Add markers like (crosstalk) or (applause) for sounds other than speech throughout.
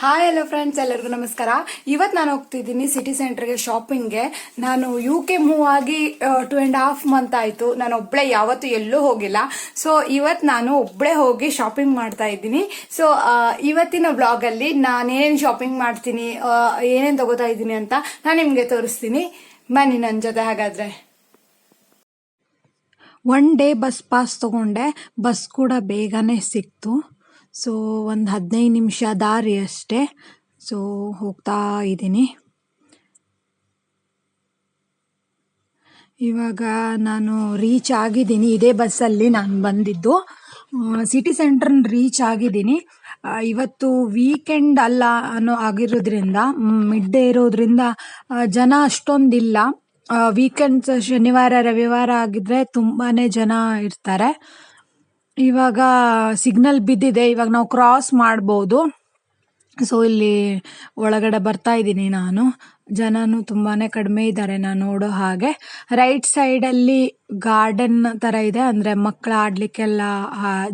Hi hello friends ಎಲ್ಲರಿಗೂ ನಮಸ್ಕಾರ. ಇವತ್ತು ನಾನು ಹೋಗ್ತಿದ್ದೀನಿ ಸಿಟಿ ಸೆಂಟರ್ಗೆ ಶಾಪಿಂಗ್ಗೆ ನಾನು ಯು ಕೆ ಮೂವ್ ಆಗಿ ಟು ಆ್ಯಂಡ್ ಹಾಫ್ ಮಂತ್ ಆಯಿತು. ನಾನು ಒಬ್ಬಳೇ ಯಾವತ್ತೂ ಎಲ್ಲೂ ಹೋಗಿಲ್ಲ. ಸೊ ಇವತ್ತು ನಾನು ಒಬ್ಬಳೇ ಹೋಗಿ ಶಾಪಿಂಗ್ ಮಾಡ್ತಾ ಇದ್ದೀನಿ. ಸೊ ಇವತ್ತಿನ ಬ್ಲಾಗಲ್ಲಿ ನಾನೇನೇನು ಶಾಪಿಂಗ್ ಮಾಡ್ತೀನಿ ಏನೇನು ತಗೋತಾ ಇದ್ದೀನಿ ಅಂತ ನಾನು ನಿಮಗೆ ತೋರಿಸ್ತೀನಿ. ಬನ್ನಿ ನನ್ನ ಜೊತೆ ಹಾಗಾದರೆ. ಒನ್ ಡೇ ಬಸ್ ಪಾಸ್ ತಗೊಂಡೆ. ಬಸ್ ಕೂಡ ಬೇಗನೆ ಸಿಕ್ತು. ಸೊ ಒಂದು ಹದಿನೈದು ನಿಮಿಷ ದಾರಿ ಅಷ್ಟೇ. ಸೊ ಹೋಗ್ತಾ ಇದ್ದೀನಿ. ಇವಾಗ ನಾನು ರೀಚ್ ಆಗಿದ್ದೀನಿ. ಇದೇ ಬಸ್ಸಲ್ಲಿ ನಾನು ಬಂದಿದ್ದು. ಸಿಟಿ ಸೆಂಟ್ರನ್ನ ರೀಚ್ ಆಗಿದ್ದೀನಿ. ಇವತ್ತು ವೀಕೆಂಡ್ ಅಲ್ಲ ಅನ್ನೋ ಆಗಿರೋದ್ರಿಂದ ಮಿಡ್ ಡೇ ಇರೋದ್ರಿಂದ ಜನ ಅಷ್ಟೊಂದಿಲ್ಲ. ವೀಕೆಂಡ್ಸ್ ಶನಿವಾರ, ರವಿವಾರ ಆಗಿದ್ರೆ ತುಂಬಾ ಜನ ಇರ್ತಾರೆ. ಇವಾಗ ಸಿಗ್ನಲ್ ಬಿದ್ದಿದೆ, ಇವಾಗ ನಾವು ಕ್ರಾಸ್ ಮಾಡ್ಬೋದು. ಸೊ ಇಲ್ಲಿ ಒಳಗಡೆ ಬರ್ತಾ ಇದ್ದೀನಿ ನಾನು. ಜನನು ತುಂಬಾ ಕಡಿಮೆ ಇದ್ದಾರೆ ನಾನು ನೋಡೋ ಹಾಗೆ. ರೈಟ್ ಸೈಡಲ್ಲಿ ಗಾರ್ಡನ್ ಥರ ಇದೆ, ಅಂದರೆ ಮಕ್ಕಳು ಆಡಲಿಕ್ಕೆಲ್ಲ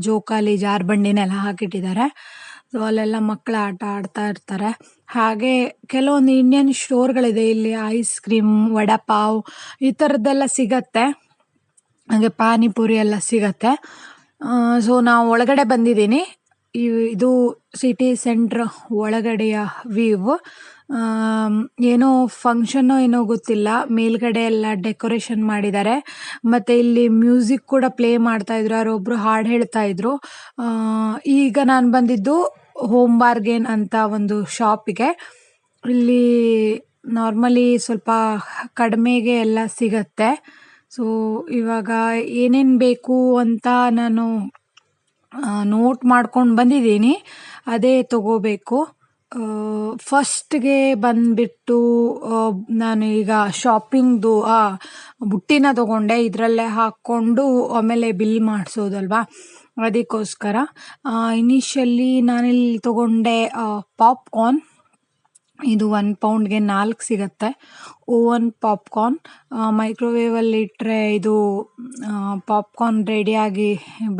ಜೋಕಾಲಿ, ಜಾರ್ಬಂಡಿನೆಲ್ಲ ಹಾಕಿಟ್ಟಿದ್ದಾರೆ. ಸೊ ಅಲ್ಲೆಲ್ಲ ಮಕ್ಕಳು ಆಟ ಆಡ್ತಾ ಇರ್ತಾರೆ. ಹಾಗೆ ಕೆಲವೊಂದು ಇಂಡಿಯನ್ ಸ್ಟೋರ್ಗಳಿದೆ ಇಲ್ಲಿ ಐಸ್ ಕ್ರೀಮ್ ವಡಪಾವ್, ಈ ಥರದ್ದೆಲ್ಲ ಸಿಗತ್ತೆ. ಹಾಗೆ ಪಾನಿಪುರಿ ಎಲ್ಲ ಸಿಗತ್ತೆ. ಸೊ ನಾವು ಒಳಗಡೆ ಬಂದಿದ್ದೀನಿ. ಇದು ಸಿಟಿ ಸೆಂಟ್ರ್ ಒಳಗಡೆಯ ವ್ಯೂವ್ ಏನೋ ಫಂಕ್ಷನ್ನೋ ಏನೋ ಗೊತ್ತಿಲ್ಲ. ಮೇಲ್ಗಡೆ ಎಲ್ಲ ಡೆಕೋರೇಷನ್ ಮಾಡಿದ್ದಾರೆ. ಮತ್ತು ಇಲ್ಲಿ ಮ್ಯೂಸಿಕ್ ಕೂಡ ಪ್ಲೇ ಮಾಡ್ತಾ ಇದ್ರು. ಯಾರೊಬ್ಬರು ಹಾಡು ಹೇಳ್ತಾ ಇದ್ರು. ಈಗ ನಾನು ಬಂದಿದ್ದು ಹೋಮ್ ಬಾರ್ಗೇನ್ ಅಂತ ಒಂದು ಶಾಪಿಗೆ ಇಲ್ಲಿ ನಾರ್ಮಲಿ ಸ್ವಲ್ಪ ಕಡಿಮೆಗೆ ಎಲ್ಲ ಸಿಗತ್ತೆ. ಸೊ ಇವಾಗ ಏನೇನು ಬೇಕು ಅಂತ ನಾನು ನೋಟ್ ಮಾಡ್ಕೊಂಡು ಬಂದಿದ್ದೀನಿ. ಅದೇ ತಗೋಬೇಕು. ಫಸ್ಟ್ಗೆ ಬಂದ್ಬಿಟ್ಟು ನಾನು ಈಗ ಶಾಪಿಂಗ್ದು ಬುಟ್ಟಿನ ತಗೊಂಡೆ. ಇದರಲ್ಲೇ ಹಾಕ್ಕೊಂಡು ಆಮೇಲೆ ಬಿಲ್ ಮಾಡಿಸೋದಲ್ವಾ? ಅದಕ್ಕೋಸ್ಕರ ಇನಿಷಿಯಲಿ ನಾನಿಲ್ಲಿ ತಗೊಂಡೆ ಪಾಪ್ಕಾರ್ನ್ ಇದು ಒನ್ ಪೌಂಡ್ಗೆ ನಾಲ್ಕು ಸಿಗತ್ತೆ. ಓವನ್ ಪಾಪ್ಕಾರ್ನ್ ಮೈಕ್ರೋವೇವಲ್ಲಿ ಇಟ್ಟರೆ ಇದು ಪಾಪ್ಕಾರ್ನ್ ರೆಡಿಯಾಗಿ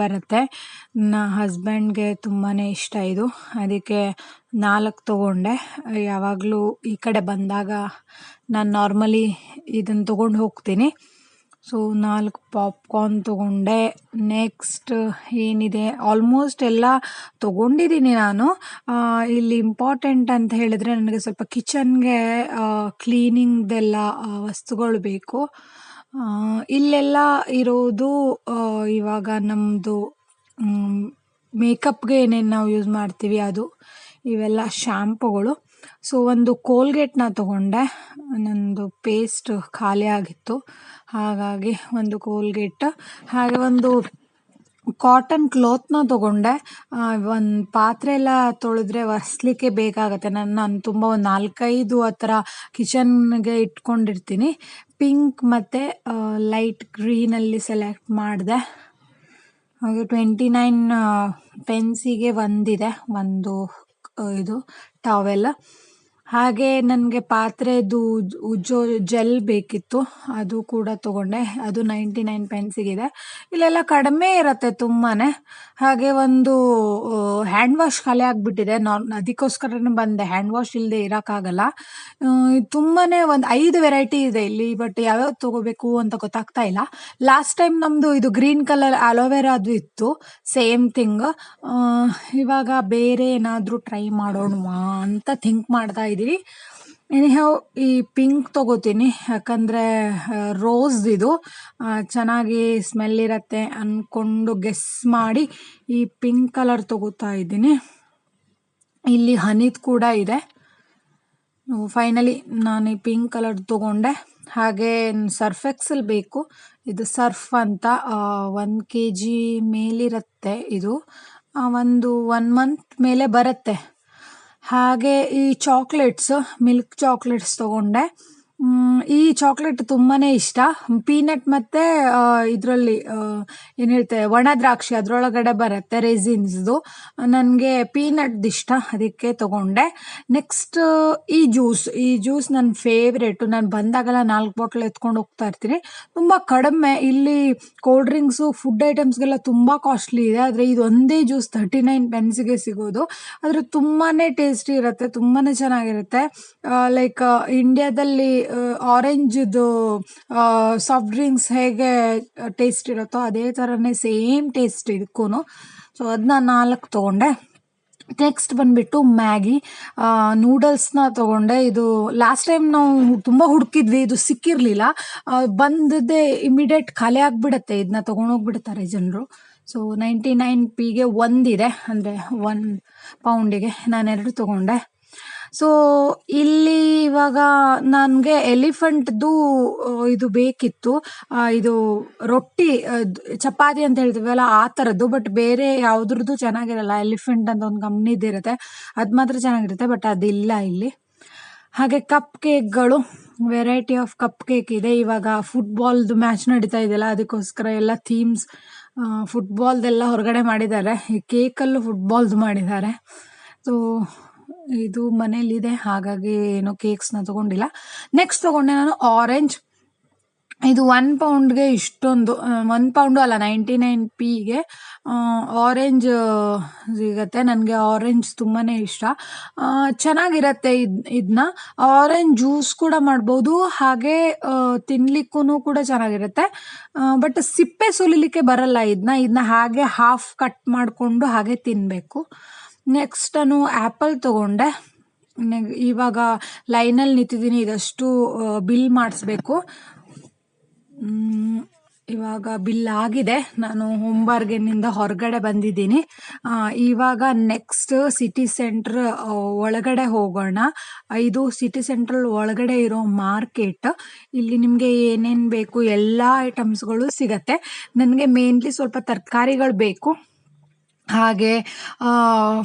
ಬರುತ್ತೆ. ನನ್ನ ಹಸ್ಬೆಂಡ್ಗೆ ತುಂಬಾ ಇಷ್ಟ ಇದು. ಅದಕ್ಕೆ ನಾಲ್ಕು ತೊಗೊಂಡೆ. ಯಾವಾಗಲೂ ಈ ಕಡೆ ಬಂದಾಗ ನಾನು ನಾರ್ಮಲಿ ಇದನ್ನು ತೊಗೊಂಡು ಹೋಗ್ತೀನಿ. ಸೊ ನಾಲ್ಕು ಪಾಪ್ಕಾರ್ನ್ ತೊಗೊಂಡೆ. ನೆಕ್ಸ್ಟ್ ಏನಿದೆ? ಆಲ್ಮೋಸ್ಟ್ ಎಲ್ಲ ತೊಗೊಂಡಿದ್ದೀನಿ ನಾನು. ಇಲ್ಲಿ ಇಂಪಾರ್ಟೆಂಟ್ ಅಂತ ಹೇಳಿದ್ರೆ ನನಗೆ ಸ್ವಲ್ಪ ಕಿಚನ್ಗೆ ಕ್ಲೀನಿಂಗ್ದೆಲ್ಲ ವಸ್ತುಗಳು ಬೇಕು. ಇಲ್ಲೆಲ್ಲ ಇರೋದು ಇವಾಗ ನಮ್ಮದು ಮೇಕಪ್ಗೆ ಏನೇನು ನಾವು ಯೂಸ್ ಮಾಡ್ತೀವಿ ಅದು. ಇವೆಲ್ಲ ಶ್ಯಾಂಪುಗಳು ಸೊ ಒಂದು ಕೋಲ್ಗೇಟ್ನ ತಗೊಂಡೆ. ನಂದು ಪೇಸ್ಟ್ ಖಾಲಿ ಆಗಿತ್ತು. ಹಾಗಾಗಿ ಒಂದು ಕೋಲ್ಗೇಟ್ ಹಾಗೆ ಒಂದು ಕಾಟನ್ ಕ್ಲೋತ್ನ ತಗೊಂಡೆ. ಒಂದು ಪಾತ್ರೆ ಎಲ್ಲ ತೊಳೆದ್ರೆ ಒರೆಸ್ಲಿಕ್ಕೆ ಬೇಕಾಗತ್ತೆ. ನಾನು ನಾನು ತುಂಬ ಒಂದು ನಾಲ್ಕೈದು ಆ ಥರ ಕಿಚನ್ಗೆ ಇಟ್ಕೊಂಡಿರ್ತೀನಿ. ಪಿಂಕ್ ಮತ್ತು ಲೈಟ್ ಗ್ರೀನಲ್ಲಿ ಸೆಲೆಕ್ಟ್ ಮಾಡಿದೆ. ಹಾಗೆ ಟ್ವೆಂಟಿ ನೈನ್ ಪೆನ್ಸಿಗೆ ಒಂದಿದೆ ಒಂದು ಇದು. ಟಾವೆಲ್ ಹಾಗೆ ನನಗೆ ಪಾತ್ರೆದು ಉಜ್- ಉಜ್ಜೋ ಜೆಲ್ ಬೇಕಿತ್ತು, ಅದು ಕೂಡ ತಗೊಂಡೆ. ಅದು ನೈಂಟಿ ನೈನ್ ಪೆನ್ಸಿಗಿದೆ ಇಲ್ಲೆಲ್ಲ ಕಡಿಮೆ ಇರುತ್ತೆ ತುಂಬಾ ಹಾಗೆ ಒಂದು ಹ್ಯಾಂಡ್ ವಾಶ್ ಖಾಲಿ ಆಗಿಬಿಟ್ಟಿದೆ. ನಾರ್, ಅದಕ್ಕೋಸ್ಕರನೇ ಬಂದೆ. ಹ್ಯಾಂಡ್ ವಾಶ್ ಇಲ್ಲದೆ ಇರೋಕ್ಕಾಗಲ್ಲ. ತುಂಬಾ ಒಂದು ಐದು ವೆರೈಟಿ ಇದೆ ಇಲ್ಲಿ ಬಟ್ ಯಾವ್ಯಾವ ತಗೋಬೇಕು ಅಂತ ಗೊತ್ತಾಗ್ತಾ ಇಲ್ಲ. ಲಾಸ್ಟ್ ಟೈಮ್ ನಮ್ಮದು ಇದು ಗ್ರೀನ್ ಕಲರ್ ಅಲೋವೆರಾ ಅದು ಇತ್ತು. ಸೇಮ್ ಥಿಂಗ್ ಇವಾಗ ಬೇರೆ ಏನಾದರೂ ಟ್ರೈ ಮಾಡೋಣ ಅಂತ ಥಿಂಕ್ ಮಾಡ್ತಾ ಇದ್ದೀವಿ ಎನಿಹೌ ಈ ಪಿಂಕ್ ತಗೋತೀನಿ. ಯಾಕಂದರೆ ರೋಸ್ ಇದು. ಚೆನ್ನಾಗಿ ಸ್ಮೆಲ್ ಇರತ್ತೆ ಅಂದ್ಕೊಂಡು ಗೆಸ್ ಮಾಡಿ ಈ ಪಿಂಕ್ ಕಲರ್ ತಗೋತಾ ಇದ್ದೀನಿ. ಇಲ್ಲಿ ಹನಿದ್ ಕೂಡ ಇದೆ. ಫೈನಲಿ ನಾನು ಈ ಪಿಂಕ್ ಕಲರ್ ತಗೊಂಡೆ. ಹಾಗೆ ಸರ್ಫ್ ಎಕ್ಸೆಲ್ ಬೇಕು. ಇದು ಸರ್ಫ್ ಅಂತ ಒನ್ ಕೆ ಜಿ ಮೇಲಿರುತ್ತೆ ಇದು. ಒಂದು ಒನ್ ಮಂತ್ ಮೇಲೆ ಬರುತ್ತೆ. ಹಾಗೆ ಈ ಚಾಕ್ಲೇಟ್ಸ್ ಮಿಲ್ಕ್ ಚಾಕ್ಲೇಟ್ಸ್ ತಗೊಂಡೆ. ಮ್, ಈ ಚಾಕ್ಲೇಟ್ ತುಂಬಾನೇ ಇಷ್ಟ. ಪೀನಟ್ ಮತ್ತೆ ಇದರಲ್ಲಿ ಏನು ಹೇಳ್ತಾರೆ ಒಣ ದ್ರಾಕ್ಷಿ ಅದರೊಳಗಡೆ ಬರುತ್ತೆ ರೆಸಿನ್ಸ್ದು ನನಗೆ ಪೀನಟ್ದು ಇಷ್ಟ, ಅದಕ್ಕೆ ತಗೊಂಡೆ. ನೆಕ್ಸ್ಟ್ ಈ ಜ್ಯೂಸ್ ಈ ಜ್ಯೂಸ್ ನನ್ನ ಫೇವ್ರೇಟು ನಾನು ಬಂದಾಗೆಲ್ಲ ನಾಲ್ಕು ಬಾಟ್ಲ್ ಎತ್ಕೊಂಡು ಹೋಗ್ತಾ ಇರ್ತೀನಿ. ತುಂಬ ಕಡಿಮೆ, ಇಲ್ಲಿ ಕೋಲ್ಡ್ ಡ್ರಿಂಕ್ಸು ಫುಡ್ ಐಟಮ್ಸ್ಗೆಲ್ಲ ತುಂಬ ಕಾಸ್ಟ್ಲಿ ಇದೆ. ಆದರೆ ಇದು ಒಂದೇ ಜ್ಯೂಸ್ ತರ್ಟಿ ನೈನ್ ಪೆನ್ಸ್ಗೆ ಸಿಗೋದು. ಆದರೆ ತುಂಬಾ ಟೇಸ್ಟಿ ಇರುತ್ತೆ ತುಂಬಾ ಚೆನ್ನಾಗಿರುತ್ತೆ. ಲೈಕ್ ಇಂಡಿಯಾದಲ್ಲಿ ಆರೆಂಜ್ದು ಸಾಫ್ಟ್ ಡ್ರಿಂಕ್ಸ್ ಹೇಗೆ ಟೇಸ್ಟ್ ಇರುತ್ತೋ ಅದೇ ಥರನೇ ಸೇಮ್ ಟೇಸ್ಟ್ ಇದಕ್ಕೂ ಸೊ ಅದನ್ನ ನಾಲ್ಕು ತೊಗೊಂಡೆ. ನೆಕ್ಸ್ಟ್ ಬಂದುಬಿಟ್ಟು ಮ್ಯಾಗಿ ನೂಡಲ್ಸ್ನ ತೊಗೊಂಡೆ. ಇದು ಲಾಸ್ಟ್ ಟೈಮ್ ನಾವು ತುಂಬ ಹುಡುಕಿದ್ವಿ, ಇದು ಸಿಕ್ಕಿರಲಿಲ್ಲ. ಬಂದದ್ದೇ ಇಮಿಡಿಯೇಟ್ ಖಾಲಿ ಆಗಿಬಿಡತ್ತೆ. ಇದನ್ನ ತೊಗೊಂಡೋಗ್ಬಿಡ್ತಾರೆ ಜನರು. ಸೊ ನೈಂಟಿ ನೈನ್ ಪಿಗೆ ಒಂದಿದೆ. ಅಂದರೆ ಒನ್ ಪೌಂಡಿಗೆ ನಾನೆರಡು ತೊಗೊಂಡೆ. ಸೊ ಇಲ್ಲಿ ಇವಾಗ ನನಗೆ ಎಲಿಫೆಂಟ್ದು ಇದು ಬೇಕಿತ್ತು. ಇದು ರೊಟ್ಟಿ ಚಪಾತಿ ಅಂತ ಹೇಳ್ತೀವಲ್ಲ, ಆ ಥರದ್ದು ಬಟ್ ಬೇರೆ ಯಾವುದ್ರದ್ದು ಚೆನ್ನಾಗಿರಲ್ಲ. ಎಲಿಫೆಂಟ್ ಅಂತ ಒಂದು ಕಂಪ್ನಿದಿರುತ್ತೆ ಅದು ಮಾತ್ರ ಚೆನ್ನಾಗಿರುತ್ತೆ ಬಟ್ ಅದಿಲ್ಲ ಇಲ್ಲಿ. ಹಾಗೆ ಕಪ್ ಕೇಕ್ಗಳು ವೆರೈಟಿ ಆಫ್ ಕಪ್ ಕೇಕ್ ಇದೆ. ಇವಾಗ ಫುಟ್ಬಾಲ್ದು ಮ್ಯಾಚ್ ನಡೀತಾ ಇದೆಯಲ್ಲ, ಅದಕ್ಕೋಸ್ಕರ ಎಲ್ಲ ಥೀಮ್ಸ್ ಫುಟ್ಬಾಲ್ದೆಲ್ಲ ಹೊರಗಡೆ ಮಾಡಿದ್ದಾರೆ. ಈ ಕೇಕಲ್ಲೂ ಫುಟ್ಬಾಲ್ದು ಮಾಡಿದ್ದಾರೆ. ಸೊ ಇದು ಮನೇಲಿದೆ, ಹಾಗಾಗಿ ಏನೋ ಕೇಕ್ಸ್ನ ತಗೊಂಡಿಲ್ಲ. ನೆಕ್ಸ್ಟ್ ತಗೊಂಡೆ ನಾನು ಆರೆಂಜ್ ಇದು ಒನ್ ಪೌಂಡ್ಗೆ ಇಷ್ಟೊಂದು ಒನ್ ಪೌಂಡು ಅಲ್ಲ ನೈಂಟಿ ನೈನ್ ಪಿಗೆ ಆರೆಂಜ್ ಸಿಗತ್ತೆ. ನನಗೆ ಆರೆಂಜ್ ತುಂಬಾ ಇಷ್ಟ. ಚೆನ್ನಾಗಿರತ್ತೆ ಇದು ಇದನ್ನ ಆರೆಂಜ್ ಜ್ಯೂಸ್ ಕೂಡ ಮಾಡ್ಬೋದು, ಹಾಗೆ ತಿನ್ಲಿಕ್ಕೂ ಕೂಡ ಚೆನ್ನಾಗಿರುತ್ತೆ. ಬಟ್ ಸಿಪ್ಪೆ ಸುಲಿಲಿಕ್ಕೆ ಬರಲ್ಲ ಇದನ್ನ ಇದನ್ನ ಹಾಗೆ ಹಾಫ್ ಕಟ್ ಮಾಡಿಕೊಂಡು ಹಾಗೆ ತಿನ್ನಬೇಕು ನೆಕ್ಸ್ಟ್ ನಾನು ಆ್ಯಪಲ್ ತೊಗೊಂಡೆ. ಇವಾಗ ಲೈನಲ್ಲಿ ನಿಂತಿದ್ದೀನಿ. ಇದಷ್ಟು ಬಿಲ್ ಮಾಡಿಸ್ಬೇಕು. ಇವಾಗ ಬಿಲ್ ಆಗಿದೆ. ನಾನು ಹೋಮ್ ಹೊರಗಡೆ ಬಂದಿದ್ದೀನಿ. ಇವಾಗ ನೆಕ್ಸ್ಟ್ ಸಿಟಿ ಸೆಂಟ್ರ್ ಒಳಗಡೆ ಹೋಗೋಣ. ಇದು ಸಿಟಿ ಸೆಂಟ್ರಲ್ ಒಳಗಡೆ ಇರೋ ಮಾರ್ಕೆಟ್ ಇಲ್ಲಿ ನಿಮಗೆ ಏನೇನು ಬೇಕು, ಎಲ್ಲ ಐಟಮ್ಸ್ಗಳು ಸಿಗತ್ತೆ. ನನಗೆ ಮೇನ್ಲಿ ಸ್ವಲ್ಪ ತರಕಾರಿಗಳು ಬೇಕು. ಹಾಗೆ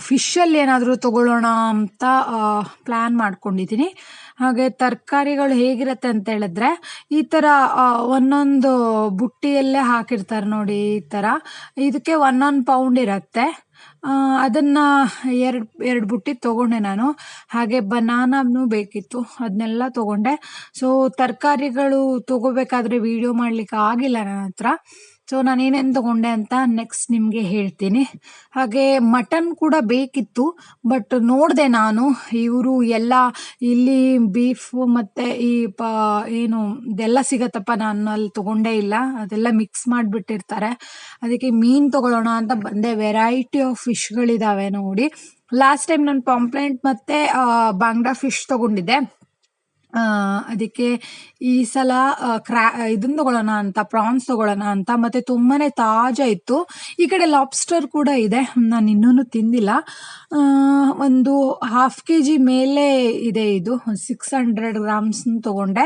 ಫಿಶಲ್ಲಿ ಏನಾದರೂ ತಗೊಳ್ಳೋಣ ಅಂತ ಪ್ಲ್ಯಾನ್ ಮಾಡ್ಕೊಂಡಿದ್ದೀನಿ. ಹಾಗೆ ತರಕಾರಿಗಳು ಹೇಗಿರುತ್ತೆ ಅಂತ ಹೇಳಿದ್ರೆ, ಈ ಥರ ಒಂದೊಂದು ಬುಟ್ಟಿಯಲ್ಲೇ ಹಾಕಿರ್ತಾರೆ ನೋಡಿ ಈ ಥರ ಇದಕ್ಕೆ ಒಂದೊಂದು ಪೌಂಡ್ ಇರುತ್ತೆ. ಅದನ್ನು ಎರಡು ಎರಡು ಬುಟ್ಟಿ ತೊಗೊಂಡೆ ನಾನು. ಹಾಗೆ ಬನಾನಾನು ಬೇಕಿತ್ತು ಅದನ್ನೆಲ್ಲ ತೊಗೊಂಡೆ. ಸೊ ತರಕಾರಿಗಳು ತೊಗೋಬೇಕಾದ್ರೆ ವಿಡಿಯೋ ಮಾಡಲಿಕ್ಕೆ ಆಗಿಲ್ಲ ನನ್ನ ಹತ್ರ. ಸೊ, ನಾನು ಏನೇನು ತೊಗೊಂಡೆ ಅಂತ ನೆಕ್ಸ್ಟ್ ನಿಮಗೆ ಹೇಳ್ತೀನಿ. ಹಾಗೆ ಮಟನ್ ಕೂಡ ಬೇಕಿತ್ತು ಬಟ್ ನೋಡಿದೆ ನಾನು, ಇವರು ಎಲ್ಲ ಇಲ್ಲಿ ಬೀಫ್ ಮತ್ತು ಈ ಪ, ಏನು, ಇದೆಲ್ಲ ಸಿಗತ್ತಪ್ಪ ನಾನು ಅಲ್ಲಿ ತೊಗೊಂಡೇ ಇಲ್ಲ. ಅದೆಲ್ಲ ಮಿಕ್ಸ್ ಮಾಡಿಬಿಟ್ಟಿರ್ತಾರೆ. ಅದಕ್ಕೆ ಮೀನು ತೊಗೊಳ್ಳೋಣ ಅಂತ ಬಂದೆ. ವೆರೈಟಿ ಆಫ್ ಫಿಶ್ಗಳಿದ್ದಾವೆ ನೋಡಿ. ಲಾಸ್ಟ್ ಟೈಮ್ ನಾನು ಪಾಂಪ್ಲೆಂಟ್ ಮತ್ತು ಬಾಂಗ್ಡಾ ಫಿಶ್ ತೊಗೊಂಡಿದ್ದೆ. ಅದಕ್ಕೆ ಈ ಸಲ ಕ್ರಾ ಇದನ್ನ ತಗೊಳ್ಳೋಣ ಅಂತ, ಪ್ರಾನ್ಸ್ ತಗೊಳ್ಳೋಣ ಅಂತ, ಮತ್ತೆ ತುಂಬಾನೇ ತಾಜಾ ಇತ್ತು. ಈ ಕಡೆ ಲಾಬ್ಸ್ಟರ್ ಕೂಡ ಇದೆ. ನಾನು ಇನ್ನೂ ತಿಂದಿಲ್ಲ. ಒಂದು ಹಾಫ್ ಕೆ ಜಿ ಮೇಲೆ ಇದೆ ಇದು. ಸಿಕ್ಸ್ ಹಂಡ್ರೆಡ್ ಗ್ರಾಮ್ಸ್ ತಗೊಂಡೆ.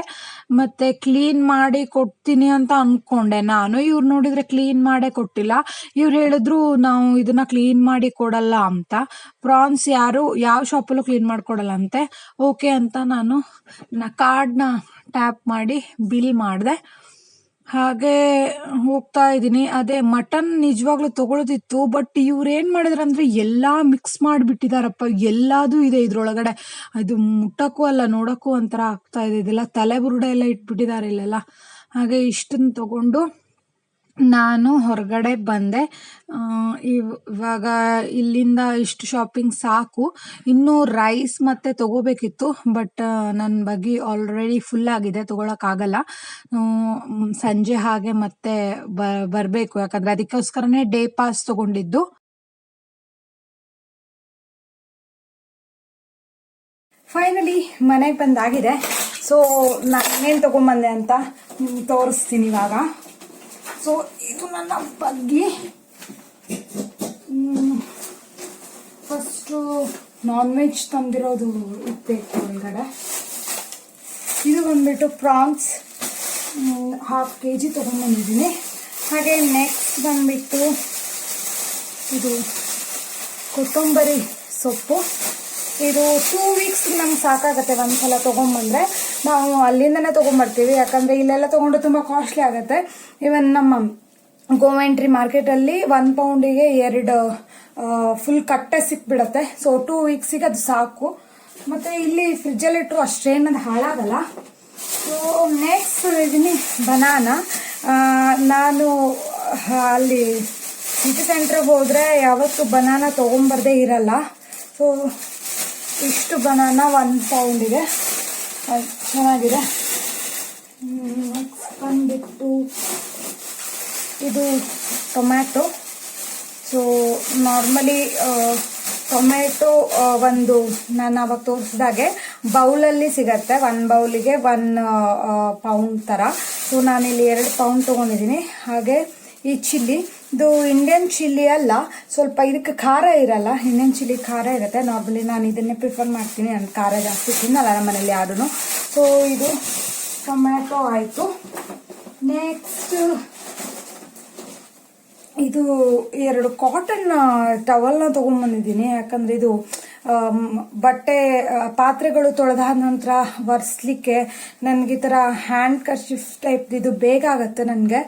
ಮತ್ತೆ ಕ್ಲೀನ್ ಮಾಡಿ ಕೊಡ್ತೀನಿ ಅಂತ ಅನ್ಕೊಂಡೆ ನಾನು. ಇವ್ರು ನೋಡಿದ್ರೆ ಕ್ಲೀನ್ ಮಾಡೇ ಕೊಟ್ಟಿಲ್ಲ. ಇವ್ರು ಹೇಳಿದ್ರು ನಾವು ಇದನ್ನ ಕ್ಲೀನ್ ಮಾಡಿ ಕೊಡಲ್ಲ ಅಂತ. ಪ್ರಾನ್ಸ್ ಯಾರು ಯಾವ ಶಾಪಲ್ಲೂ ಕ್ಲೀನ್ ಮಾಡಿಕೊಡಲ್ಲ ಅಂತೆ ಓಕೆ ಅಂತ ನಾನು ನ ಕಾರ್ಡ್ನ ಟ್ಯಾಪ್ ಮಾಡಿ ಬಿಲ್ ಮಾಡಿದೆ. ಹಾಗೆ ಹೋಗ್ತಾ ಇದ್ದೀನಿ. ಅದೇ ಮಟನ್ ನಿಜವಾಗ್ಲೂ ತಗೊಳ್ಳೋದಿತ್ತು ಬಟ್ ಇವ್ರು ಏನು ಮಾಡಿದ್ರು ಅಂದರೆ ಎಲ್ಲ ಮಿಕ್ಸ್ ಮಾಡಿಬಿಟ್ಟಿದಾರಪ್ಪ. ಎಲ್ಲದೂ ಇದೆ ಇದ್ರೊಳಗಡೆ. ಅದು ಮುಟ್ಟಕ್ಕೂ ಅಲ್ಲ, ನೋಡೋಕ್ಕೂ ಒಂಥರ ಆಗ್ತಾ ಇದೆ. ಇದೆಲ್ಲ ತಲೆ ಬುರುಡೆ ಎಲ್ಲ ಇಟ್ಬಿಟ್ಟಿದ್ದಾರೆ ಇಲ್ಲೆಲ್ಲ. ಹಾಗೆ ಇಷ್ಟನ್ನು ತಗೊಂಡು ನಾನು ಹೊರಗಡೆ ಬಂದೆ. ಇವಾಗ ಇಲ್ಲಿಂದ ಇಷ್ಟು ಶಾಪಿಂಗ್ ಸಾಕು. ಇನ್ನೂ ರೈಸ್ ಮತ್ತೆ ತಗೋಬೇಕಿತ್ತು ಬಟ್ ನನ್ನ ಬಗ್ಗೆ ಆಲ್ರೆಡಿ ಫುಲ್ ಆಗಿದೆ ತಗೊಳಕ್ಕಾಗಲ್ಲ ಸಂಜೆ ಹಾಗೆ ಮತ್ತೆ ಬರಬೇಕು. ಯಾಕಂದ್ರೆ ಅದಕ್ಕೋಸ್ಕರನೇ ಡೇ ಪಾಸ್ ತಗೊಂಡಿದ್ದು. ಫೈನಲಿ ಮನೆಗೆ ಬಂದಾಗಿದೆ. ಸೊ ನಾನೇನು ತಗೊಂಬಂದೆ ಅಂತ ತೋರಿಸ್ತೀನಿ ಇವಾಗ. ಸೊ, ಇದು ನನ್ನ ಬಗ್ಗೆ ಫಸ್ಟು ನಾನ್ ವೆಜ್ ತಂದಿರೋದು ಇತ್ತು ಒಳಗಡೆ ಇದು ಬಂದ್ಬಿಟ್ಟು ಪ್ರಾನ್ಸ್ ಹಾಫ್ ಕೆ ಜಿ ತೊಗೊಂಬಂದಿದ್ದೀನಿ ಹಾಗೆ ನೆಕ್ಸ್ಟ್ ಬಂದ್ಬಿಟ್ಟು ಇದು ಕೊತ್ತಂಬರಿ ಸೊಪ್ಪು. ಇದು ಟೂ ವೀಕ್ಸ್ ನಮ್ಗೆ ಸಾಕಾಗತ್ತೆ ಒಂದ್ಸಲ ತೊಗೊಂಬಂದ್ರೆ. ನಾವು ಅಲ್ಲಿಂದನೇ ತೊಗೊಂಬರ್ತೀವಿ. ಯಾಕಂದರೆ ಇಲ್ಲೆಲ್ಲ ತೊಗೊಂಡ್ರೆ ತುಂಬ ಕಾಸ್ಟ್ಲಿ ಆಗುತ್ತೆ. ಇವನ್ ನಮ್ಮ ಗೋವೆಂಟ್ರಿ ಮಾರ್ಕೆಟಲ್ಲಿ ಒನ್ ಪೌಂಡಿಗೆ ಎರಡು ಫುಲ್ ಕಟ್ಟೆ ಸಿಕ್ಬಿಡತ್ತೆ. ಸೊ ಟೂ ವೀಕ್ಸಿಗೆ ಅದು ಸಾಕು. ಮತ್ತು ಇಲ್ಲಿ ಫ್ರಿಜ್ಜಲ್ಲಿ ಇಟ್ಟರು ಅಷ್ಟೇನದು ಹಾಳಾಗಲ್ಲ. ಸೊ ನೆಕ್ಸ್ಟ್ ಇದೀನಿ ಬನಾನ ನಾನು ಅಲ್ಲಿ ಸಿಟಿ ಸೆಂಟ್ರಿಗೆ ಹೋದರೆ ಯಾವತ್ತು ಬನಾನ ತೊಗೊಂಬರ್ದೇ ಇರಲ್ಲ. ಸೊ ಇಷ್ಟು ಬನಾನ ಒನ್ ಪೌಂಡ್ ಇದೆ. ಚೆನ್ನಾಗಿದೆ. ಬಂದ್ಬಿಟ್ಟು ಇದು ಟೊಮ್ಯಾಟೊ. ಸೊ ನಾರ್ಮಲಿ ಟೊಮ್ಯಾಟೊ ಒಂದು ನಾನು ಅವಾಗ ತೋರಿಸಿದಾಗೆ ಬೌಲಲ್ಲಿ ಸಿಗತ್ತೆ. ಒನ್ ಬೌಲಿಗೆ ಒನ್ ಪೌಂಡ್ ಥರ ಸೊ ನಾನಿಲ್ಲಿ ಎರಡು ಪೌಂಡ್ ತೊಗೊಂಡಿದ್ದೀನಿ. ಹಾಗೆ ಈ ಚಿಲ್ಲಿ ಇದು ಇಂಡಿಯನ್ ಚಿಲ್ಲಿ ಅಲ್ಲ, ಸ್ವಲ್ಪ ಇದಕ್ಕೆ ಖಾರ ಇರಲ್ಲ ಇಂಡಿಯನ್ ಚಿಲ್ಲಿ ಖಾರ ಇರುತ್ತೆ. ನಾರ್ಮಲಿ ನಾನು ಇದನ್ನೇ ಪ್ರಿಫರ್ ಮಾಡ್ತೀನಿ ನನ್ನ ಖಾರ ಜಾಸ್ತಿ ತಿನ್ನಲ್ಲ ನಮ್ಮ ಮನೇಲಿ ಯಾರೂ ಸೊ ಇದು ಟೊಮ್ಯಾಟೊ ಆಯಿತು. ನೆಕ್ಸ್ಟ್ ಇದು ಎರಡು ಕಾಟನ್ ಟವಲ್ನ ತೊಗೊಂಬಂದಿದ್ದೀನಿ. ಯಾಕಂದರೆ ಇದು ಬಟ್ಟೆ ಪಾತ್ರೆಗಳು ತೊಳೆದಾದ ನಂತರ ಒರೆಸ್ಲಿಕ್ಕೆ ನನಗೆ ಈ ಥರ ಹ್ಯಾಂಡ್ ಕರ್ಚಿಫ್ ಟೈಪ್ ಇದು ಬೇಗ ಆಗುತ್ತೆ ನನಗೆ.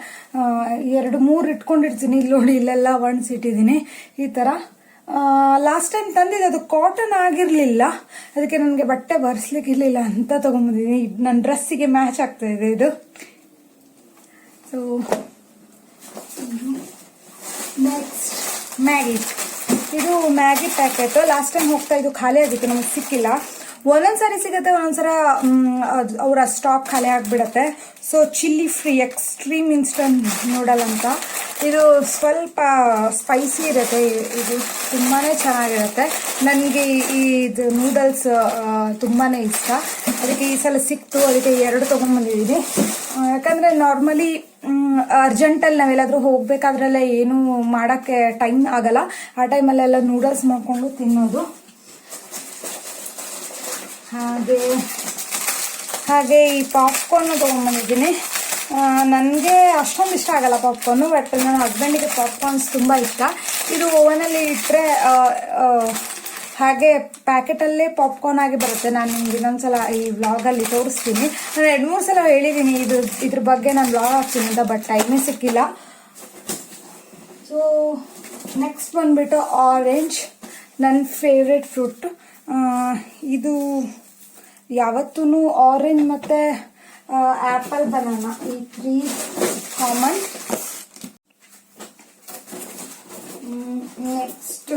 ಎರಡು, ಮೂರು ಇಟ್ಕೊಂಡಿರ್ತೀನಿ. ಇಲ್ಲಿ ನೋಡಿ, ಇಲ್ಲೆಲ್ಲ ಒಣಸಿಟ್ಟಿದ್ದೀನಿ ಈ ಥರ. ಲಾಸ್ಟ್ ಟೈಮ್ ತಂದಿದ್ದು ಅದು ಕಾಟನ್ ಆಗಿರಲಿಲ್ಲ. ಅದಕ್ಕೆ ನನಗೆ ಬಟ್ಟೆ ಒರೆಸ್ಲಿಕ್ಕೆ ಇರಲಿಲ್ಲ ಅಂತ ತೊಗೊಂಬಂದಿದ್ದೀನಿ. ನನ್ನ ಡ್ರೆಸ್ಸಿಗೆ ಮ್ಯಾಚ್ ಆಗ್ತಾ ಇದೆ ಇದು. ಸೊ ನೆಕ್ಸ್ಟ್ ಮ್ಯಾಗಿ ಇದು ಮ್ಯಾಗಿ ಪ್ಯಾಕೆಟ್. ಲಾಸ್ಟ್ ಟೈಮ್ ಹೋಗ್ತಾ ಇದು ಖಾಲಿ ಆಗಿತ್ತು ನಮಗೆ ಸಿಕ್ಕಿಲ್ಲ. ಒಂದೊಂದ್ಸರಿ ಸಿಗುತ್ತೆ ಒಂದೊಂದ್ಸರ ಅವರ ಸ್ಟಾಕ್ ಖಾಲಿ ಆಗಿಬಿಡತ್ತೆ. So chilli free extreme instant noodle ಅಂತ. ಇದು ಸ್ವಲ್ಪ ಸ್ಪೈಸಿ ಇರುತ್ತೆ ಇದು ತುಂಬಾ ಚೆನ್ನಾಗಿರುತ್ತೆ. ನನಗೆ ಇದು ನೂಡಲ್ಸ್ ತುಂಬಾ ಇಷ್ಟ. ಅದಕ್ಕೆ ಈ ಸಲ ಸಿಕ್ತು, ಅದಕ್ಕೆ ಎರಡು ತೊಗೊಂಡ್ಬಂದಿದ್ದೀನಿ ಯಾಕಂದರೆ ನಾರ್ಮಲಿ ಅರ್ಜೆಂಟಲ್ಲಿ ನಾವೆಲ್ಲಾದರೂ ಹೋಗಬೇಕಾದ್ರೆಲ್ಲ ಏನು ಮಾಡೋಕ್ಕೆ ಟೈಮ್ ಆಗಲ್ಲ. ಆ ಟೈಮಲ್ಲೆಲ್ಲ ನೂಡಲ್ಸ್ ಮಾಡಿಕೊಂಡು ತಿನ್ನೋದು ಹಾಗೆ ಹಾಗೆ ಈ ಪಾಪ್ಕಾರ್ನ್ ತೊಗೊಂಡ್ಬಂದಿದ್ದೀನಿ. ನನಗೆ ಅಷ್ಟೊಂದು ಇಷ್ಟ ಆಗಲ್ಲ ಪಾಪ್ಕಾರ್ನು ಬಟ್ ನನ್ನ ಹಸ್ಬೆಂಡಿಗೆ ಪಾಪ್ಕಾರ್ನ್ಸ್ ತುಂಬ ಇಷ್ಟ. ಇದು ಓವನಲ್ಲಿ ಇಟ್ಟರೆ ಹಾಗೆ ಪ್ಯಾಕೆಟಲ್ಲೇ ಪಾಪ್ಕಾರ್ನ್ ಆಗಿ ಬರುತ್ತೆ. ನಾನು ನಿಮ್ಗೆ ಇನ್ನೊಂದ್ಸಲ ಈ ವ್ಲಾಗಲ್ಲಿ ತೋರಿಸ್ತೀನಿ. ನಾನು ಎರಡು, ಮೂರು ಸಲ ಹೇಳಿದ್ದೀನಿ ಇದು, ಇದ್ರ ಬಗ್ಗೆ ನಾನು ವ್ಲಾಗ್ ಹಾಕ್ತೀನಿ ಅಂತ ಬಟ್ ಟೈಮೇ ಸಿಕ್ಕಿಲ್ಲ. ಸೊ ನೆಕ್ಸ್ಟ್ ಬಂದುಬಿಟ್ಟು ಆರೆಂಜ್ ನನ್ನ ಫೇವ್ರೆಟ್ ಫ್ರೂಟ್ ಇದು ಯಾವತ್ತೂ ಆರೆಂಜ್ ಮತ್ತು ಆ್ಯಪಲ್ ಬನಾನ ಈ ತ್ರೀ ಕಾಮನ್ ನೆಕ್ಸ್ಟ್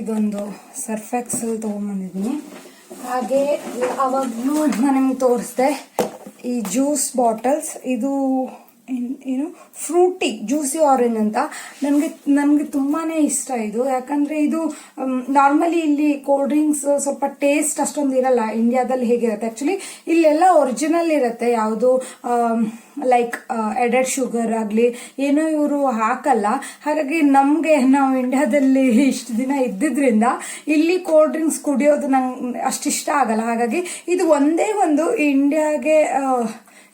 ಇದೊಂದು ಸರ್ಫೆಕ್ಸಲ್ ತೊಗೊಂಬಂದಿದ್ದೀನಿ. ಹಾಗೆ ಅವಾಗಲೂ ನಾನು ನಿಮ್ಗೆ ತೋರಿಸ್ದೆ ಈ ಜ್ಯೂಸ್ ಬಾಟಲ್ಸ್ ಇದು ಏನ್- ಫ್ರೂಟಿ, ಜ್ಯೂಸಿ ಆರೆಂಜ್ ಅಂತ. ನನಗೆ ನನಗೆ ತುಂಬಾ ಇಷ್ಟ ಇದು. ಯಾಕಂದರೆ ಇದು ನಾರ್ಮಲಿ ಇಲ್ಲಿ ಕೋಲ್ಡ್ ಡ್ರಿಂಕ್ಸ್ ಸ್ವಲ್ಪ ಟೇಸ್ಟ್ ಅಷ್ಟೊಂದು ಇರಲ್ಲ. ಇಂಡಿಯಾದಲ್ಲಿ ಹೇಗಿರುತ್ತೆ? ಆ್ಯಕ್ಚುಲಿ ಇಲ್ಲೆಲ್ಲ ಒರಿಜಿನಲ್ ಇರುತ್ತೆ. ಯಾವುದು ಲೈಕ್ ಎಡೆಡ್ ಶುಗರ್ ಆಗಲಿ, ಏನೋ ಇವರು ಹಾಕಲ್ಲ. ಹಾಗಾಗಿ ನಮಗೆ ನಾವು ಇಂಡಿಯಾದಲ್ಲಿ (laughs) ಇಷ್ಟು ದಿನ ಇದ್ದಿದ್ರಿಂದ ಇಲ್ಲಿ ಕೋಲ್ಡ್ ಡ್ರಿಂಕ್ಸ್ ಕುಡಿಯೋದು ನಂಗೆ ಅಷ್ಟು ಇಷ್ಟ ಆಗಲ್ಲ. ಹಾಗಾಗಿ ಇದು ಒಂದೇ ಒಂದು ಇಂಡಿಯಾಗೆ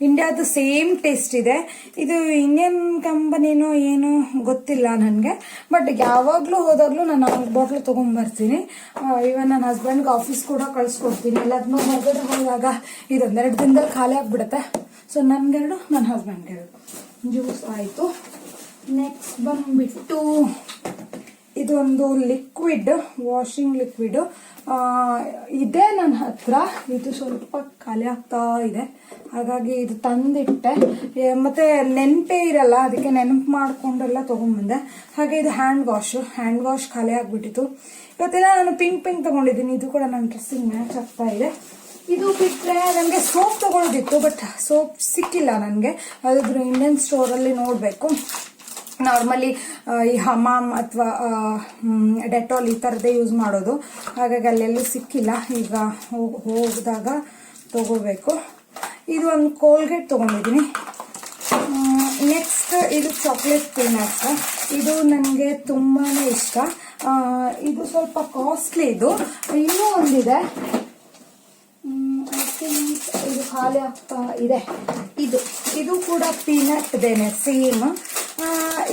ಇಂಡಿಯಾದ ಸೇಮ್ ಟೇಸ್ಟ್ ಇದೆ. ಇದು ಇಂಡಿಯನ್ ಕಂಪನಿನೋ ಏನು ಗೊತ್ತಿಲ್ಲ ನನಗೆ. ಬಟ್ ಯಾವಾಗಲೂ ಹೋದಾಗಲೂ ನಾನು ನಾಲ್ಕು ಬಾಟ್ಲು ತೊಗೊಂಬರ್ತೀನಿ. ಇವನ್ ನನ್ನ ಹಸ್ಬೆಂಡ್ಗೆ ಆಫೀಸ್ ಕೂಡ ಕಳಿಸ್ಕೊಡ್ತೀನಿ. ಎಲ್ಲದನ್ನೂ ಹೊರಗಡೆ ಹೋದಾಗ ಇದೊಂದೆರಡು ದಿನದಲ್ಲಿ ಖಾಲಿ ಆಗಿಬಿಡುತ್ತೆ. ಸೊ ನನಗೆರಡು ನನ್ನ ಹಸ್ಬೆಂಡ್ಗೆರಡು ಜ್ಯೂಸ್ ಆಯಿತು. ನೆಕ್ಸ್ಟ್ ಬಂದುಬಿಟ್ಟು ಇದೊಂದು ಲಿಕ್ವಿಡ್ ವಾಷಿಂಗ್ ಲಿಕ್ವಿಡ್ ಇದೆ ನನ್ನ ಹತ್ರ. ಇದು ಸ್ವಲ್ಪ ಖಾಲಿ ಆಗ್ತಾ ಇದೆ. ಹಾಗಾಗಿ ಇದು ತಂದಿಟ್ಟೆ. ಮತ್ತೆ ನೆನಪೇ ಇರಲ್ಲ, ಅದಕ್ಕೆ ನೆನಪು ಮಾಡಿಕೊಂಡೆಲ್ಲ ತೊಗೊಂಡ್ಬಂದೆ. ಹಾಗೆ ಇದು ಹ್ಯಾಂಡ್ ವಾಶು ಹ್ಯಾಂಡ್ ವಾಶ್ ಖಾಲಿ ಆಗಿಬಿಟ್ಟಿತ್ತು. ಇವತ್ತೆಲ್ಲ ನಾನು ಪಿಂಕ್ ಪಿಂಕ್ ತೊಗೊಂಡಿದ್ದೀನಿ. ಇದು ಕೂಡ ನನ್ನ ಡ್ರೆಸ್ಸಿಂಗ್ ಮ್ಯಾಚ್ ಆಗ್ತಾ ಇದೆ. ಇದು ಬಿಟ್ಟರೆ ನನಗೆ ಸೋಪ್ ತೊಗೊಳೋದಿತ್ತು ಬಟ್ ಸೋಪ್ ಸಿಕ್ಕಿಲ್ಲ ನನಗೆ. ಅದಾದ್ರೂ ಇಂಡಿಯನ್ ಸ್ಟೋರಲ್ಲಿ ನೋಡಬೇಕು. ನಾರ್ಮಲಿ ಈ ಹಮಾಮ್ ಅಥವಾ ಡೆಟಾಲ್ ಈ ಥರದ್ದೇ ಯೂಸ್ ಮಾಡೋದು. ಹಾಗಾಗಿ ಅಲ್ಲೆಲ್ಲೂ ಸಿಕ್ಕಿಲ್ಲ. ಈಗ ಹೋಗ್- ಹೋಗಿದಾಗ ತಗೋಬೇಕು. ಇದು ಒಂದು ಕೋಲ್ಗೇಟ್ ತೊಗೊಂಡಿದ್ದೀನಿ. ನೆಕ್ಸ್ಟ್ ಇದು ಚಾಕ್ಲೇಟ್ ಪೀನಟ್ಸ್ ಇದು ನನಗೆ ತುಂಬಾ ಇಷ್ಟ. ಇದು ಸ್ವಲ್ಪ ಕಾಸ್ಟ್ಲಿ ಇದು. ಇನ್ನೂ ಒಂದಿದೆ. ಇದು ಖಾಲಿ ಆಗ್ತಾ ಇದೆ. ಇದು ಇದು ಕೂಡ ಪೀನಟ್ ದೇನೆ ಸೇಮ್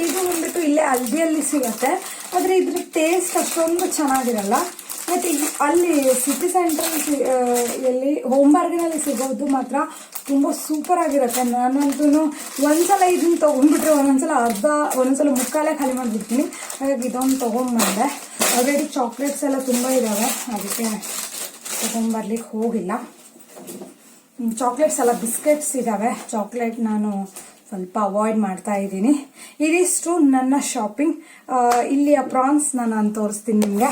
ಇದು ಬಂದ್ಬಿಟ್ಟು ಇಲ್ಲೇ ಹಲ್ದಿಯಲ್ಲಿ ಸಿಗುತ್ತೆ. ಆದರೆ ಇದ್ರ ಟೇಸ್ಟ್ ಅಷ್ಟೊಂದು ಚೆನ್ನಾಗಿರಲ್ಲ. ಮತ್ತು ಅಲ್ಲಿ ಸಿಟಿ ಸೆಂಟ್ರಲ್ ಎಲ್ಲಿ ಹೋಮ್ಬರ್ಗ್ನಲ್ಲಿ ಸಿಗೋದು ಮಾತ್ರ ತುಂಬ ಸೂಪರ್ ಆಗಿರುತ್ತೆ. ನಾನಂತೂ ಒಂದ್ಸಲ ಇದನ್ನ ತೊಗೊಂಡ್ಬಿಟ್ರೆ ಒಂದೊಂದ್ಸಲ ಅರ್ಧ, ಒಂದೊಂದ್ಸಲ ಮುಕ್ಕಾಲೇ ಖಾಲಿ ಮಾಡಿಬಿಡ್ತೀನಿ. ಹಾಗಾಗಿ ಇದೊಂದು ತೊಗೊಂಡ್ಬಂದೆ. ಆಲ್ರೆಡಿ ಚಾಕ್ಲೇಟ್ಸ್ ಎಲ್ಲ ತುಂಬ ಇದ್ದಾವೆ ಅದಕ್ಕೆ ತೊಗೊಂಬರ್ಲಿಕ್ಕೆ ಹೋಗಿಲ್ಲ. ಚಾಕ್ಲೇಟ್ಸ್ ಎಲ್ಲ ಬಿಸ್ಕೆಟ್ಸ್ ಇದ್ದಾವೆ ಚಾಕ್ಲೇಟ್ ನಾನು ಸ್ವಲ್ಪ ಅವಾಯ್ಡ್ ಮಾಡ್ತಾ ಇದ್ದೀನಿ. ಇದಿಷ್ಟು ನನ್ನ ಶಾಪಿಂಗ್ ಇಲ್ಲಿಯ ಪ್ರಾನ್ಸ್ನ ನಾನು ತೋರಿಸ್ತೀನಿ ನಿಮಗೆ.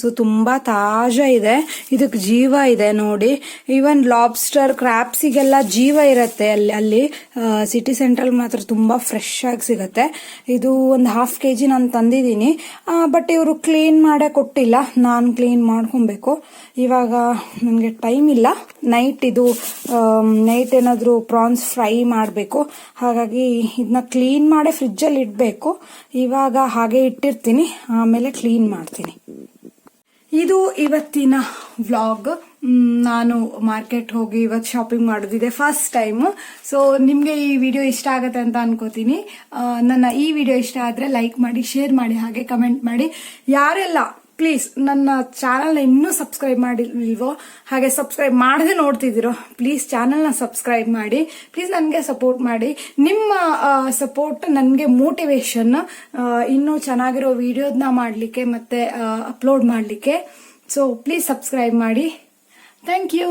ಸೊ ತುಂಬಾ ತಾಜಾ ಇದೆ. ಇದಕ್ಕೆ ಜೀವ ಇದೆ ನೋಡಿ. ಈವನ್ ಲಾಬ್ಸ್ಟರ್ ಕ್ರಾಪ್ಸಿಗೆಲ್ಲ ಜೀವ ಇರುತ್ತೆ ಅಲ್ಲಿ ಅಲ್ಲಿ ಸಿಟಿ ಸೆಂಟ್ರಲ್ ಮಾತ್ರ ತುಂಬಾ ಫ್ರೆಶ್ ಆಗಿ ಸಿಗುತ್ತೆ. ಇದು ಒಂದು ಹಾಫ್ ಕೆ ಜಿ ನಾನು ತಂದಿದ್ದೀನಿ. ಬಟ್ ಇವರು ಕ್ಲೀನ್ ಮಾಡೇ ಕೊಟ್ಟಿಲ್ಲ. ನಾನು ಕ್ಲೀನ್ ಮಾಡ್ಕೊಬೇಕು. ಇವಾಗ ನನಗೆ ಟೈಮ್ ಇಲ್ಲ. ನೈಟ್ ಇದು ನೈಟ್ ಏನಾದರೂ ಪ್ರಾನ್ಸ್ ಫ್ರೈ ಮಾಡಬೇಕು. ಹಾಗಾಗಿ ಇದನ್ನ ಕ್ಲೀನ್ ಮಾಡೇ ಫ್ರಿಜ್ಜಲ್ಲಿ ಇಡಬೇಕು. ಇವಾಗ ಹಾಗೆ ಇಟ್ಟಿರ್ತೀನಿ. ಆಮೇಲೆ ಕ್ಲೀನ್ ಮಾಡ್ತೀನಿ. ಇದು ಇವತ್ತಿನ ವ್ಲಾಗ್. ನಾನು ಮಾರ್ಕೆಟ್ ಹೋಗಿ ಇವತ್ತು ಶಾಪಿಂಗ್ ಮಾಡೋದಿದೆ ಫಸ್ಟ್ ಟೈಮ್ ಸೊ ನಿಮಗೆ ಈ ವಿಡಿಯೋ ಇಷ್ಟ ಆಗುತ್ತೆ ಅಂತ ಅನ್ಕೋತೀನಿ. ನನ್ನ ಈ ವಿಡಿಯೋ ಇಷ್ಟ ಆದರೆ ಲೈಕ್ ಮಾಡಿ ಶೇರ್ ಮಾಡಿ, ಹಾಗೆ ಕಮೆಂಟ್ ಮಾಡಿ. ಯಾರೆಲ್ಲ ಪ್ಲೀಸ್ ನನ್ನ ಚಾನಲ್ನ ಇನ್ನೂ ಸಬ್ಸ್ಕ್ರೈಬ್ ಮಾಡಿಲ್ವೋ? ಹಾಗೆ ಸಬ್ಸ್ಕ್ರೈಬ್ ಮಾಡದೆ ನೋಡ್ತಿದ್ದೀರೋ? ಪ್ಲೀಸ್ ಚಾನಲ್ನ ಸಬ್ಸ್ಕ್ರೈಬ್ ಮಾಡಿ. ಪ್ಲೀಸ್ ನನಗೆ ಸಪೋರ್ಟ್ ಮಾಡಿ. ನಿಮ್ಮ ಸಪೋರ್ಟ್ ನನಗೆ ಮೋಟಿವೇಶನ್ ಇನ್ನೂ ಚೆನ್ನಾಗಿರೋ ವಿಡಿಯೋದನ್ನ ಮಾಡಲಿಕ್ಕೆ ಮತ್ತೆ ಅಪ್ಲೋಡ್ ಮಾಡಲಿಕ್ಕೆ. ಸೊ ಪ್ಲೀಸ್ ಸಬ್ಸ್ಕ್ರೈಬ್ ಮಾಡಿ. Thank you